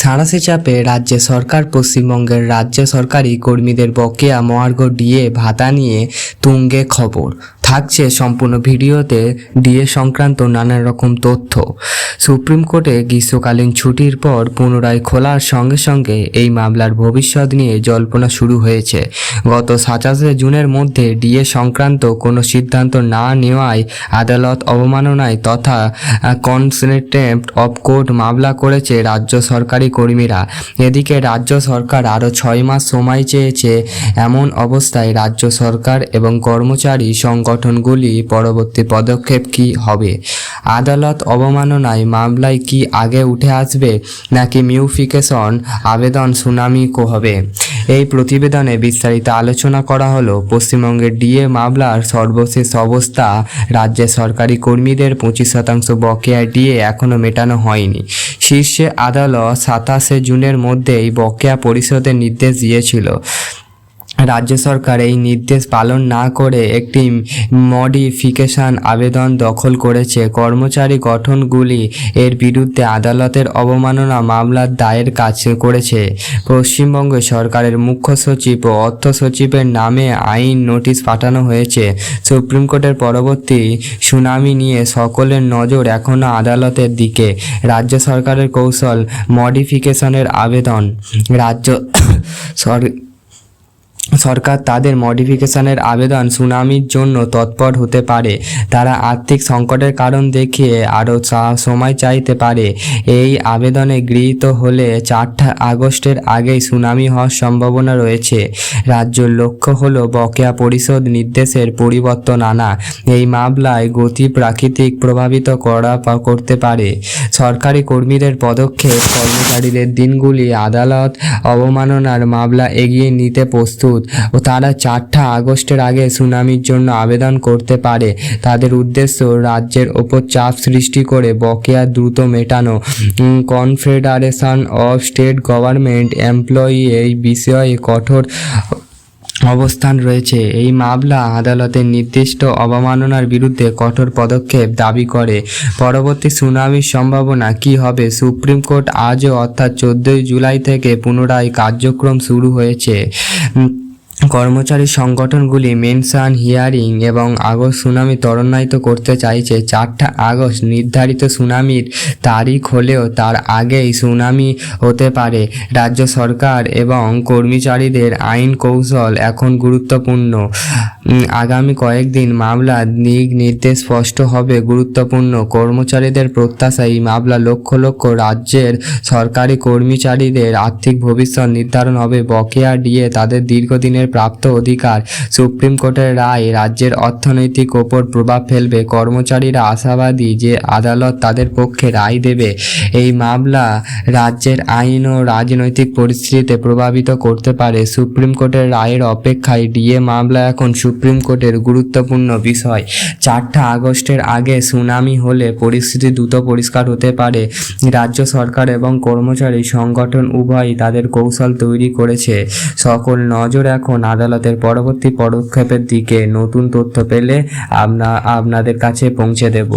সাঁড়াশি চাপে রাজ্য সরকার, পশ্চিমবঙ্গের রাজ্য সরকারি কর্মীদের বকেয়া মহার্ঘ ডিএ ভাতা নিয়ে তুঙ্গে খবর। থাকছে সম্পূর্ণ ভিডিওতে ডিএ সংক্রান্ত নানা রকম তথ্য। সুপ্রিম কোর্টে গ্রীষ্মকালীন ছুটির পর পুনরায় খোলার সঙ্গে সঙ্গে এই মামলার ভবিষ্যৎ নিয়ে জল্পনা শুরু হয়েছে। গত সাতাশে জুনের মধ্যে ডিএ সংক্রান্ত কোনো সিদ্ধান্ত না নেওয়ায় আদালত অবমাননায় তথা কনসেন্টেম্প অফ কোর্ট মামলা করেছে রাজ্য সরকারি কর্মীরা। এদিকে রাজ্য সরকার আরও ছয় মাস সময় চেয়েছে। এমন অবস্থায় রাজ্য সরকার এবং কর্মচারী সংগঠনগুলি পরবর্তী পদক্ষেপ কী হবে? আদালত অবমাননায় মামলায় কি আগে উঠে আসবে, নাকি মিউফিকেশন আবেদন সুনামি কো হবে? এই প্রতিবেদনে বিস্তারিত আলোচনা করা হলো, পশ্চিমবঙ্গের ডিএ মামলার সর্বশেষ অবস্থা রাজ্যের সরকারি কর্মীদের পঁচিশ শতাংশ বকেয়া ডিএ এখনও মেটানো হয়নি। শীর্ষে আদালত সাতাশে জুনের মধ্যেই বকেয়া পরিশোধের নির্দেশ দিয়েছিল। রাজ্য সরকার এই নির্দেশ পালন না করে একটি মডিফিকেশন আবেদন দখল করেছে। কর্মচারী গঠনগুলি এর বিরুদ্ধে আদালতের অবমাননা মামলার দায়ের কাজ করেছে। পশ্চিমবঙ্গ সরকারের মুখ্য সচিব ও অর্থ সচিবের নামে আইন নোটিশ পাঠানো হয়েছে। সুপ্রিম কোর্টের পরবর্তী সুনামি নিয়ে সকলের নজর এখনও আদালতের দিকে। রাজ্য সরকারের কৌশল মডিফিকেশনের আবেদন। রাজ্য সর সরকার তাদের মডিফিকেশনের আবেদন সুনামির জন্য তৎপর হতে পারে। তারা আর্থিক সংকটের কারণ দেখিয়ে আরও সময় চাইতে পারে। এই আবেদনে গৃহীত হলে চারটা আগস্টের আগেই সুনামি হওয়ার সম্ভাবনা রয়েছে। রাজ্যের লক্ষ্য হল বকেয়া পরিশোধ নির্দেশের পরিবর্তন আনা। এই মামলায় গতি প্রাকৃতিক প্রভাবিত করা করতে পারে। সরকারি কর্মীদের পদক্ষেপ কর্মচারীদের দিনগুলি আদালত অবমাননার মামলা এগিয়ে নিতে প্রস্তুত। ও তারা চারটা আগস্টের আগে সুনামির জন্য আবেদন করতে পারে। তাদের উদ্দেশ্য রাজ্যের ওপর চাপ সৃষ্টি করে বকেয়া দ্রুত মেটানো। Confederation of state government employee এই বিষয়ে কঠোর অবস্থান রয়েছে। এই মামলা আদালতের নির্দিষ্ট অবমাননার বিরুদ্ধে কঠোর পদক্ষেপ দাবি করে। পরবর্তী সুনামির সম্ভাবনা কি হবে? সুপ্রিম কোর্ট আজও অর্থাৎ চোদ্দোই জুলাই থেকে পুনরায় কার্যক্রম শুরু হয়েছে। কর্মচারী সংগঠনগুলি মেনশন হিয়ারিং এবং আগস্ট সুনামি ত্বরান্বিত করতে চাইছে। চারটা আগস্ট নির্ধারিত সুনামির তারিখ হলেও তার আগেই সুনামি হতে পারে। রাজ্য সরকার এবং কর্মচারীদের আইন কৌশল এখন গুরুত্বপূর্ণ। আগামী কয়েকদিন মামলা দিক নির্দেশ স্পষ্ট হবে। গুরুত্বপূর্ণ কর্মচারীদের প্রত্যাশা, এই মামলা লক্ষ লক্ষ রাজ্যের সরকারি কর্মচারীদের আর্থিক ভবিষ্যৎ নির্ধারণ হবে। বকেয়া দিয়ে তাদের দীর্ঘদিনের প্রাপ্ত অধিকার। সুপ্রিম কোর্টের রায় রাজ্যের অর্থনৈতিক ওপর প্রভাব ফেলবে। কর্মচারীরা আশাবাদী যে আদালত তাদের পক্ষে রায় দেবে। এই মামলা রাজ্যের আইন ও রাজনৈতিক পরিস্থিতিতে প্রভাবিত করতে পারে। সুপ্রিম কোর্টের রায়ের অপেক্ষায় ডিএ মামলা এখন সুপ্রিম কোর্টের গুরুত্বপূর্ণ বিষয়। চারটা আগস্টের আগে সুনামি হলে পরিস্থিতি দ্রুত পরিষ্কার হতে পারে। রাজ্য সরকার এবং কর্মচারী সংগঠন উভয়ই তাদের কৌশল তৈরি করেছে। সকল নজর এখন আদালতের পরবর্তী পদক্ষেপের দিকে নতুন তথ্য পেলে আপনা, আপনাদের কাছে পৌঁছে দেব।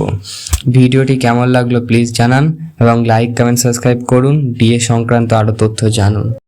ভিডিওটি কেমন লাগল প্লিজ জানান এবং লাইক, কমেন্ট, সাবস্ক্রাইব করুন। ডিএ সংক্রান্ত আরও তথ্য জানুন।